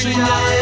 przyjaźń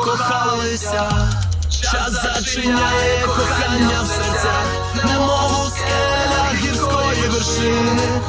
закохалися, час зачиняє кохання в серця, немов скеля гірської вершини.